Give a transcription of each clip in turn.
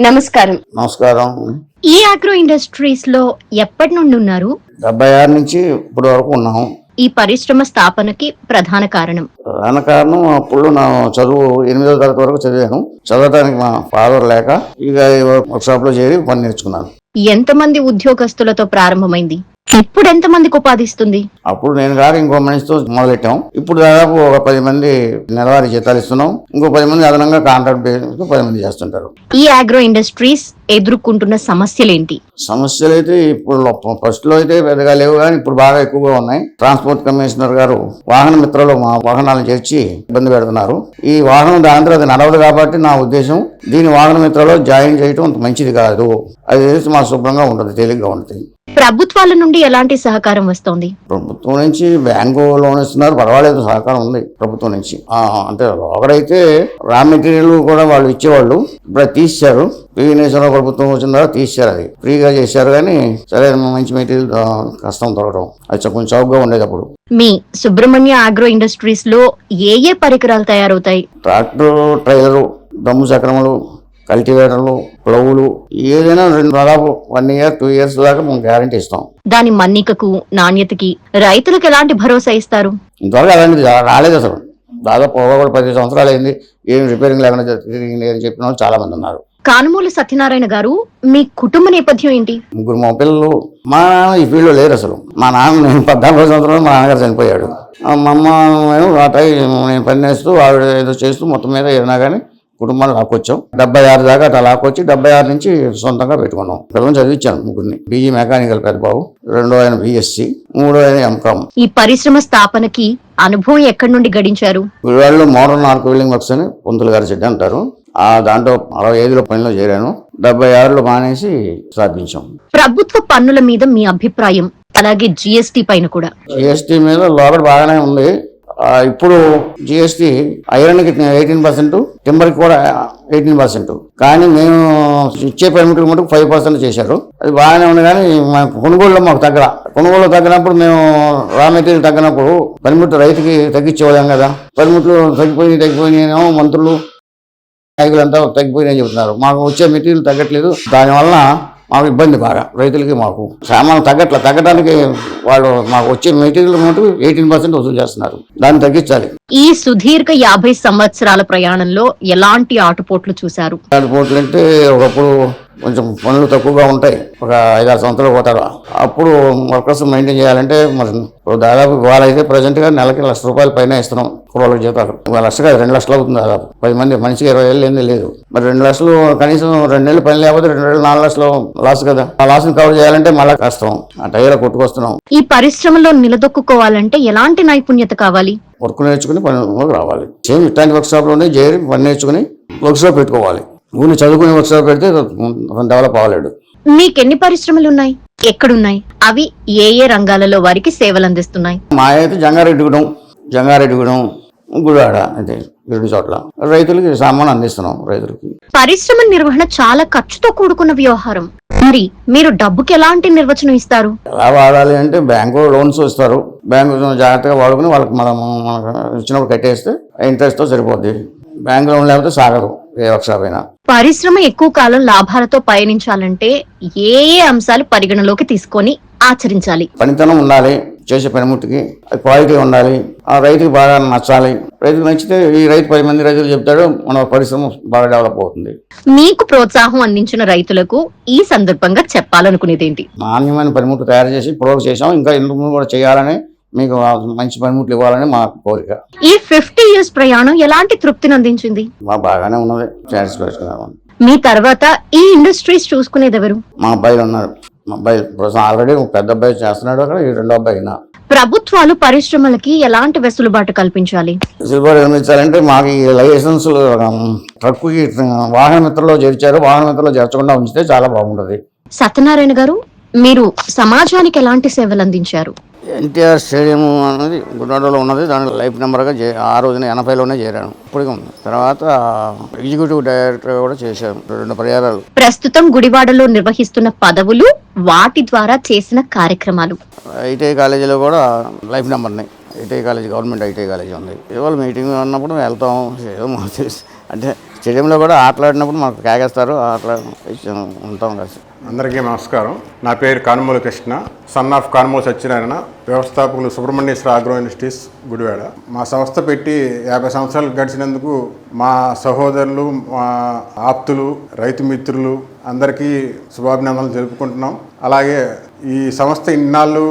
నమస్కారం. నమస్కారం. ఈ ఆగ్రో ఇండస్ట్రీస్లో ఎప్పటి నుండి ఉన్నారు? డెబ్బై ఆరు నుంచి ఇప్పటి వరకు ఉన్నాం. ఈ పరిశ్రమ స్థాపనకి ప్రధాన కారణం? ప్రధాన కారణం అప్పుడు నా చదువు ఎనిమిదో తరగతి వరకు చదివాను. చదవడానికి మా ఫాదర్ లేక ఇక వర్క్ షాప్లో చేరి పని నేర్చుకున్నాను. ఎంతమంది ఉద్యోగస్తులతో ప్రారంభమైంది? ఇప్పుడు ఎంతమందికి ఉపాధిస్తుంది? అప్పుడు నేను కాక ఇంకో మనిషితో మొదలెట్టాం. ఇప్పుడు దాదాపు ఒక పది మంది నెలవారీ జీతాలు ఇస్తున్నాం. ఇంకో పది మంది అదనంగా కాంట్రాక్ట్ పది మంది చేస్తుంటారు. ఈ ఆగ్రో ఇండస్ట్రీస్ ఎదుర్కొంటున్న సమస్యలేంటి? సమస్యలు అయితే ఇప్పుడు ఫస్ట్లో అయితే పెద్దగా లేవు కానీ ఇప్పుడు బాగా ఎక్కువగా ఉన్నాయి. ట్రాన్స్పోర్ట్ కమిషనర్ గారు వాహన మిత్రలో మా వాహనాలను చేర్చి ఇబ్బంది పెడుతున్నారు. ఈ వాహనం దాని తర్వాత నడవదు కాబట్టి నా ఉద్దేశం దీని వాహన మిత్రలో జాయిన్ అంత మంచిది కాదు. అది మా శుభ్రంగా ఉంటుంది తేలిగ్గా ఉంటుంది. ప్రభుత్వాల నుండి ఎలాంటి సహకారం వస్తోంది? ప్రభుత్వం నుంచి బ్యాంకు లోన్ ఇస్తున్నారు పర్వాలేదు సహకారం ఉంది ప్రభుత్వం నుంచి. అంటే ఒకడైతే రా మెటీరియల్ కూడా వాళ్ళు ఇచ్చేవాళ్ళు ఇప్పుడు తీశారు పీవీనేశ్వరరావు ప్రభుత్వం వచ్చిన తర్వాత తీశారు అది. ఫ్రీగా చేశారు కానీ సరే మంచి మెటీరియల్ కష్టం దొరకడం. అది కొంచెం చౌకగా ఉండేది అప్పుడు మీ సుబ్రహ్మణ్య ఆగ్రో ఇండస్ట్రీస్లో ఏ ఏ పరికరాలు తయారవుతాయి? ట్రాక్టర్ ట్రైలరు దమ్ము చక్రములు కల్టివేటర్లు ప్లవులు ఏదైనా రెండు దాదాపు వన్ ఇయర్ టూ ఇయర్స్ దాకా మేము గ్యారంటీ ఇస్తాం. దాని మన్నికకు నాణ్యతకి రైతులకు ఎలాంటి భరోసా ఇస్తారు? ఇంతవరకు అలాంటిది రాలేదు అసలు. దాదాపు కూడా పది సంవత్సరాలు అయింది. ఏం రిపేరింగ్ లేకుండా తిరిగింది అని చెప్పిన వాళ్ళు చాలా మంది ఉన్నారు. కానుమూలి సత్యనారాయణ గారు మీ కుటుంబ నేపథ్యం ఏంటి? ముగ్గురు మా పిల్లలు మా నాన్న ఈ ఫీల్డ్లో లేరు అసలు. మా నాన్న నేను పద్నాలుగు సంవత్సరాలు మా నాన్నగారు చనిపోయాడు. మా అమ్మ టై నేను పని చేస్తూ ఆవిడ ఏదో చేస్తూ మొత్తం మీద ఏదైనా కానీ కుటుంబాన్ని లాక్కొచ్చాం. డెబ్బై ఆరు దాకా అట్లా లాక్కొచ్చి డెబ్బై ఆరు నుంచి సొంతంగా పెట్టుకున్నాం. పిల్లల్ని చదివించాను ముగ్గురిని. బీఈ మెకానికల్ పెద్ద బాబు రెండో ఆయన బీఎస్సీ మూడో ఆయన ఎంకామ్. ఈ పరిశ్రమ స్థాపనకి అనుభవం ఎక్కడి నుండి గడించారు? గుడివాడలో మోడర్న్ ఆర్క్ వెల్డింగ్ వర్క్స్ అని పొంతులు గారి చెడ్డ అంటారు. ఆ దాంట్లో అరవై ఐదులో పనిలో చేరాను. డెబ్బై ఆరులో మానేసి స్థాపించాం. ప్రభుత్వ పన్నుల మీద మీ అభిప్రాయం అలాగే జిఎస్టి పైన కూడా. జిఎస్టీ మీద లోపల బాగానే ఉంది. ఇప్పుడు జిఎస్టీ ఐరన్కి ఎయిటీన్ పర్సెంట్ టింబర్కి కూడా ఎయిటీన్ పర్సెంట్ కానీ మేము ఇచ్చే పర్మిట్లు మటుకు ఫైవ్ పర్సెంట్ చేశారు. అది బాగానే ఉంది కానీ మాకు కొనుగోలులో మాకు తగ్గల. కొనుగోలు తగ్గినప్పుడు మేము రా మెటీరియల్ తగ్గినప్పుడు పర్మిట్ రైతుకి తగ్గించేవాళ్ళం కదా. పర్మిట్లు తగ్గిపోయి తగ్గిపోయినాయేమో మంత్రులు నాయకులంతా తగ్గిపోయినాయని చెబుతున్నారు మాకు వచ్చే మెటీరియల్ తగ్గట్లేదు. దానివల్ల మాకు ఇబ్బంది బాగా. రైతులకి మాకు సామాన్లు తగ్గట్ల తగ్గడానికి వాళ్ళు మాకు వచ్చే మెటీరియల్ మటుకు ఎయిటీన్ పర్సెంట్ వసూలు చేస్తున్నారు. దాన్ని తగ్గించాలి. ఈ సుదీర్ఘ యాభై సంవత్సరాల ప్రయాణంలో ఎలాంటి ఆటుపోట్లు చూశారు? ఇలాంటి పోట్లు అంటే ఒకప్పుడు కొంచెం పనులు తక్కువగా ఉంటాయి. ఒక ఐదారు సంవత్సరాలు పోతారు. అప్పుడు వర్కర్స్ మెయింటైన్ చేయాలంటే మరి దాదాపు ఇవాళ అయితే ప్రజెంట్గా నెలకి లక్ష రూపాయల పైన ఇస్తున్నాం కుర్రోళ్ళకి జీతాలు. ఒక లక్ష కాదు రెండు లక్షలు అవుతుంది దాదాపు. పది మంది మనిషికి ఇరవై ఏళ్ళు ఏంది లేదు. మరి రెండు లక్షలు కనీసం రెండు నెలలు పని లేకపోతే రెండు నెలలు నాలుగు లక్షలు లాస్ కదా. ఆ లాస్ని కవర్ చేయాలంటే మళ్ళీ కష్టం. ఆ టైర్ కొట్టుకొస్తున్నాం. ఈ పరిశ్రమలో నిలదొక్కుకోవాలంటే ఎలాంటి నైపుణ్యత కావాలి? వర్క్ నేర్చుకుని పనిలోకి రావాలి. సేమ్ ఇట్లాంటి వర్క్ షాప్లోనే చేరి పని నేర్చుకుని వర్క్ షాప్ పెట్టుకోవాలి. ఊరిని చదువుకుని షాప్ పెడితే డెవలప్ అవ్వలేడు. మీకెన్ని పరిశ్రమలు ఉన్నాయి ఎక్కడున్నాయి? అవి ఏ ఏ రంగాలలో వారికి సేవలు అందిస్తున్నాయి మా అయితే జంగారెడ్డిగూడెం జంగారెడ్డిగూడెం గుడివాడ అంటే రెండు చోట్ల. రైతులకి సామాన్ అందిస్తున్నాం రైతులకి. పరిశ్రమ నిర్వహణ చాలా ఖర్చుతో కూడుకున్న వ్యవహారం. మరి మీరు డబ్బుకి ఎలాంటి నిర్వచనం ఇస్తారు? ఎలా వాడాలి అంటే బ్యాంకు లోన్స్ ఇస్తారు. బ్యాంకు జాగ్రత్తగా వాడుకుని వాళ్ళకి మనం మనకు ఇచ్చినప్పుడు కట్టేస్తే ఇంట్రెస్ట్తో సరిపోద్ది. బ్యాంక్ లోన్ లేకపోతే సాగదు ఏ అయినా. పరిశ్రమ ఎక్కువ కాలం లాభాలతో పయనించాలంటే ఏ ఏ అంశాలు పరిగణలోకి తీసుకొని ఆచరించాలి. పనితనం ఉండాలి చేసే పనిముట్టుకి క్వాలిటీ ఉండాలి ఆ రైతుకి బాగా నచ్చాలి. రైతుకు నచ్చితే ఈ రైతు పది మంది రైతులు చెప్తాడు మన పరిశ్రమ బాగా డెవలప్ అవుతుంది. మీకు ప్రోత్సాహం అందించిన రైతులకు ఈ సందర్భంగా చెప్పాలనుకునేదేంటి? నాణ్యమైన పనిముట్లు తయారు చేసి ప్రొవోక్ చేసాం ఇంకా ఎందుకు ముందు కూడా చేయాలని మీకు మంచి పనిముట్లు ఇవ్వాలని మా కోరిక. ఈ ఫిఫ్టీ ఇయర్స్ ప్రయాణం ఎలాంటి తృప్తిని అందించింది? మా బాగానే ఉన్నది. సాటిస్ఫాక్షన్ మీ తర్వాత ఈ ఇండస్ట్రీస్ చూసుకునేది ఎవరు? మా అబ్బాయిలు ఉన్నారు. మా అబ్బాయి ఆల్రెడీ పెద్ద అబ్బాయి చేస్తున్నాడు అక్కడ ఈ రెండో అబ్బాయి ప్రభుత్వాలు పరిశ్రమలకి ఎలాంటి వెసులుబాటు కల్పించాలి? సిల్వర్ నిర్మించాలంటే మాకు ఈ లైసెన్స్ ట్రక్కుకి వాహన మిత్రలో చేర్చారు. వాహన మిత్రలో చేర్చకుండా ఉంచితే చాలా బాగుంటుంది. సత్యనారాయణ గారు మీరు సమాజానికి ఎలాంటి సేవలు అందించారు? ఎన్టీఆర్ స్టేడియం అనేది గుడివాడలో ఉన్నది. దాని లైఫ్ నెంబర్గా చే ఆ రోజున ఎనభైలోనే చేరాను. ఇప్పటికీ ఉంది. తర్వాత ఎగ్జిక్యూటివ్ డైరెక్టర్ కూడా చేశాను. రెండు పర్యాయాలు ప్రస్తుతం గుడివాడలో నిర్వహిస్తున్న పదవులు వాటి ద్వారా చేసిన కార్యక్రమాలు. ఐటీఐ కాలేజీలో కూడా లైఫ్ నెంబర్ని. ITI college government ITI college ఉంది. ఇవాళ మీటింగ్ ఉన్నప్పుడు వెళ్తాం. ఏదో అంటే స్టేడియంలో కూడా ఆటలాడినప్పుడు మాకు కాగేస్తారు ఆటలా ఉంటాం కలిసి అందరికీ నమస్కారం. నా పేరు Kanumula Krishna. Son of Kanumula Satyanarayana. వ్యవస్థాపకులు సుబ్రహ్మణ్యేశ్వర ఆగ్రో ఇండస్ట్రీస్ గుడివాడ. మా సంస్థ పెట్టి యాభై సంవత్సరాలు గడిచినందుకు మా సహోదరులు మా ఆప్తులు రైతు మిత్రులు అందరికీ శుభాభినందనలు తెలుపుకుంటున్నాం అలాగే ఈ సంస్థ ఇన్నాళ్ళు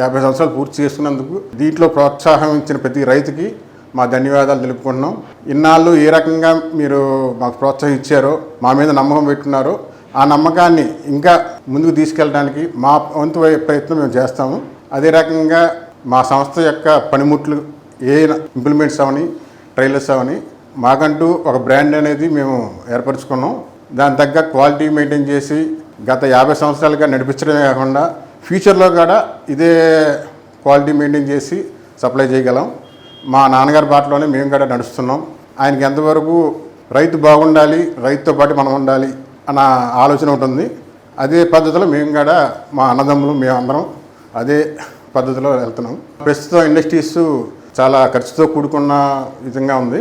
యాభై సంవత్సరాలు పూర్తి చేసుకున్నందుకు దీంట్లో ప్రోత్సాహం ఇచ్చిన ప్రతి రైతుకి మా ధన్యవాదాలు తెలుపుకుంటున్నాం. ఇన్నాళ్ళు ఏ రకంగా మీరు మాకు ప్రోత్సహించారో మా మీద నమ్మకం పెట్టున్నారు ఆ నమ్మకాన్ని ఇంకా ముందుకు తీసుకెళ్ళడానికి మా వంతు ప్రయత్నం మేము చేస్తాము. అదే రకంగా మా సంస్థ యొక్క పనిముట్లు ఏ ఇంప్లిమెంట్స్ అవని ట్రైలర్స్ అవని మాకంటూ ఒక బ్రాండ్ అనేది మేము ఏర్పరచుకున్నాం. దాని తగ్గ క్వాలిటీ మెయింటైన్ చేసి గత యాభై సంవత్సరాలుగా నడిపించడమే కాకుండా ఫ్యూచర్లో కూడా ఇదే క్వాలిటీ మెయింటైన్ చేసి సప్లై చేయగలం. మా నాన్నగారి బాటలోనే మేము కూడా నడుస్తున్నాం. ఆయనకి ఎంతవరకు రైతు బాగుండాలి రైతుతో పాటు మనం ఉండాలి అన్న ఆలోచన ఉంటుంది. అదే పద్ధతిలో మేము కూడా మా అన్నదమ్ములు మేమందరం అదే పద్ధతిలో వెళ్తున్నాం. ప్రస్తుతం ఇండస్ట్రీస్ చాలా ఖర్చుతో కూడుకున్న విధంగా ఉంది.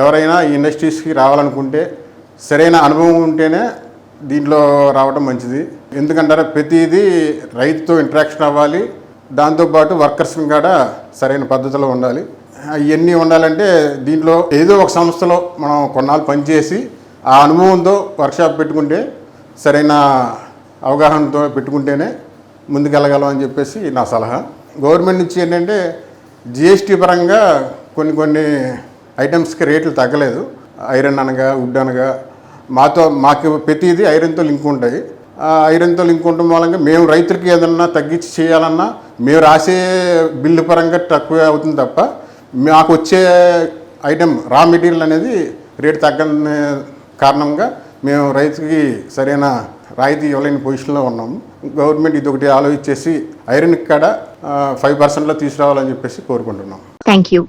ఎవరైనా ఈ ఇండస్ట్రీస్కి రావాలనుకుంటే సరైన అనుభవం ఉంటేనే దీంట్లో రావడం మంచిది. ఎందుకంటారా ప్రతిదీ రైతుతో ఇంటరాక్షన్ అవ్వాలి. దాంతోపాటు వర్కర్స్ని కూడా సరైన పద్ధతిలో ఉండాలి. ఇవన్నీ ఉండాలంటే దీంట్లో ఏదో ఒక సంస్థలో మనం కొన్నాళ్ళు పనిచేసి ఆ అనుభవంతో వర్క్షాప్ పెట్టుకుంటే సరైన అవగాహనతో పెట్టుకుంటేనే ముందుకెళ్ళగలం అని చెప్పేసి నా సలహా. గవర్నమెంట్ నుంచి ఏంటంటే జిఎస్టీ పరంగా కొన్ని కొన్ని ఐటమ్స్కి రేట్లు తగ్గలేదు. ఐరన్ అనగా వుడ్ అనగా మాతో మాకు ప్రతిదీ ఐరన్తో లింక్ ఉంటాయి. ఆ ఐరన్తో లింక్ ఉండడం మూలంగా మేము రైతులకి ఏదన్నా తగ్గించి చేయాలన్నా మేము రాసే బిల్లు పరంగా తక్కువ అవుతుంది తప్ప మాకు వచ్చే ఐటెం రా మెటీరియల్ అనేది రేటు తగ్గని కారణంగా మేము రైతుకి సరైన రాయితీ ఇవ్వలేని పొజిషన్లో ఉన్నాము గవర్నమెంట్ ఇది ఒకటి ఆలోచించేసి ఐరన్ కాడ ఫైవ్ పర్సెంట్లో తీసుకురావాలని చెప్పేసి కోరుకుంటున్నాం. Thank you